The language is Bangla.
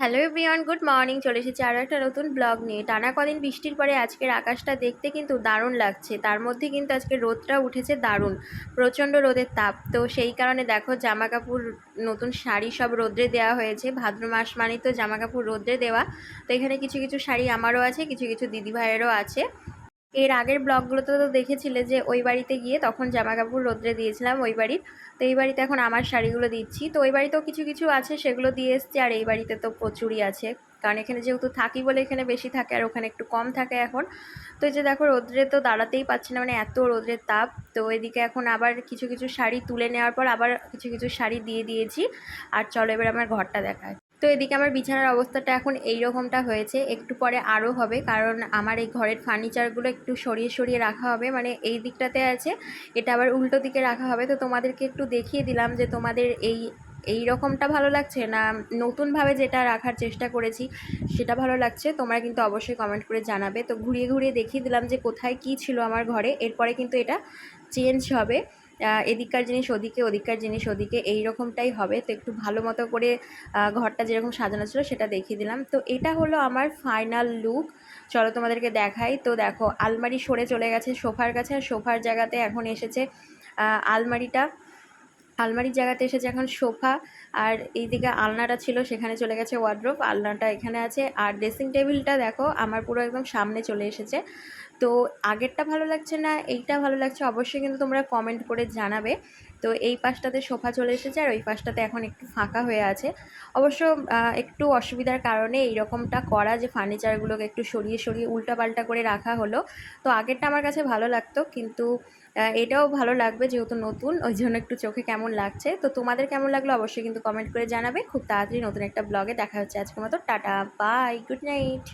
হ্যালো এভরিওয়ান গুড মর্নিং চলে এসেছি আরও একটা নতুন ব্লগ নিয়ে। টানা কদিন বৃষ্টির পরে আজকের আকাশটা দেখতে কিন্তু দারুণ লাগছে। তার মধ্যে কিন্তু আজকে রোদটা উঠেছে দারুণ। প্রচণ্ড রোদের তাপ। তো সেই কারণে দেখো জামা কাপড় নতুন শাড়ি সব রোদ্রে দেওয়া হয়েছে। ভাদ্র মাস মানে তো জামা কাপড় রোদ্রে দেওয়া। তো এখানে কিছু কিছু শাড়ি আমারও আছে, কিছু কিছু দিদিভাইয়েরও আছে। এর আগের ব্লগগুলোতে তো দেখেছিলে যে ওই বাড়িতে গিয়ে তখন জামা কাপড় রোদ্রে দিয়েছিলাম ওই বাড়ির। তো এই বাড়িতে এখন আমার শাড়িগুলো দিচ্ছি। তো ওই বাড়িতেও কিছু কিছু আছে সেগুলো দিয়ে এসছি আর এই বাড়িতে তো প্রচুরই আছে। কারণ এখানে যেহেতু থাকি বলে এখানে বেশি থাকে আর ওখানে একটু কম থাকে এখন। তো এই যে দেখো রোদ্রে তো দাঁড়াতেই পাচ্ছি না মানে এত রোদ্রের তাপ। তো এদিকে এখন আবার কিছু কিছু শাড়ি তুলে নেওয়ার পর আবার কিছু কিছু শাড়ি দিয়ে দিয়েছি। আর চলো এবার আমার ঘরটা দেখায় তো এদিকে আমার বিছানার অবস্থাটা এখন এই রকমটা হয়েছে। একটু পরে আরও হবে, কারণ আমার এই ঘরের ফার্নিচারগুলো একটু সরিয়ে সরিয়ে রাখা হবে মানে এই দিকটাতে আছে। এটা আবার উল্টো দিকে রাখা হবে। তো তোমাদেরকে একটু দেখিয়ে দিলাম যে তোমাদের এই এই রকমটা ভালো লাগছে না নতুনভাবে যেটা রাখার চেষ্টা করেছি সেটা ভালো লাগছে? তোমরা কিন্তু অবশ্যই কমেন্ট করে জানাবে। তো ঘুরিয়ে ঘুরিয়ে দেখিয়ে দিলাম যে কোথায় কি ছিল আমার ঘরে। এরপরে কিন্তু এটা চেঞ্জ হবে। এদিককার জিনিস ওদিকে, ওদিককার জিনিস ওদিকে এই রকমটাই হবে। তো একটু ভালো মতো করে ঘরটা যেরকম সাজানো ছিল সেটা দেখিয়ে দিলাম। তো এটা হলো আমার ফাইনাল লুক চলো তোমাদেরকে দেখাই। তো দেখো, আলমারি সরে চলে গেছে সোফার কাছে। আর সোফার জায়গাতে এখন এসেছে আলমারিটা। আলমারির জায়গাতে এসেছে এখন সোফা আর এইদিকে আলনাটা ছিল, সেখানে চলে গেছে ওয়ার্ড্রোপ আলনাটা এখানে আছে। আর ড্রেসিং টেবিলটা দেখো, আমার পুরো একদম সামনে চলে এসেছে। তো আগেরটা ভালো লাগছে না, এইটা ভালো লাগছে, অবশ্যই কিন্তু তোমরা কমেন্ট করে জানাবে। তো এই পাশটাতে সোফা চলে এসেছে আর ওই পাশটাতে এখন একটু ফাঁকা হয়ে আছে। অবশ্য একটু অসুবিধার কারণে এইরকমটা করা যে ফার্নিচারগুলোকে একটু সরিয়ে সরিয়ে উল্টাপাল্টা করে রাখা হলো, তো আগেরটা আমার কাছে ভালো লাগতো কিন্তু এটাও ভালো লাগবে যেহেতু নতুন, ওই জন্য একটু চোখে কেমন লাগছে। তো তোমাদের কেমন লাগল অবশ্যই কিন্তু কমেন্ট করে জানাবে। খুব তাড়াতাড়ি নতুন একটা ব্লগে দেখা হচ্ছে আজকের মতো। Tata bye good night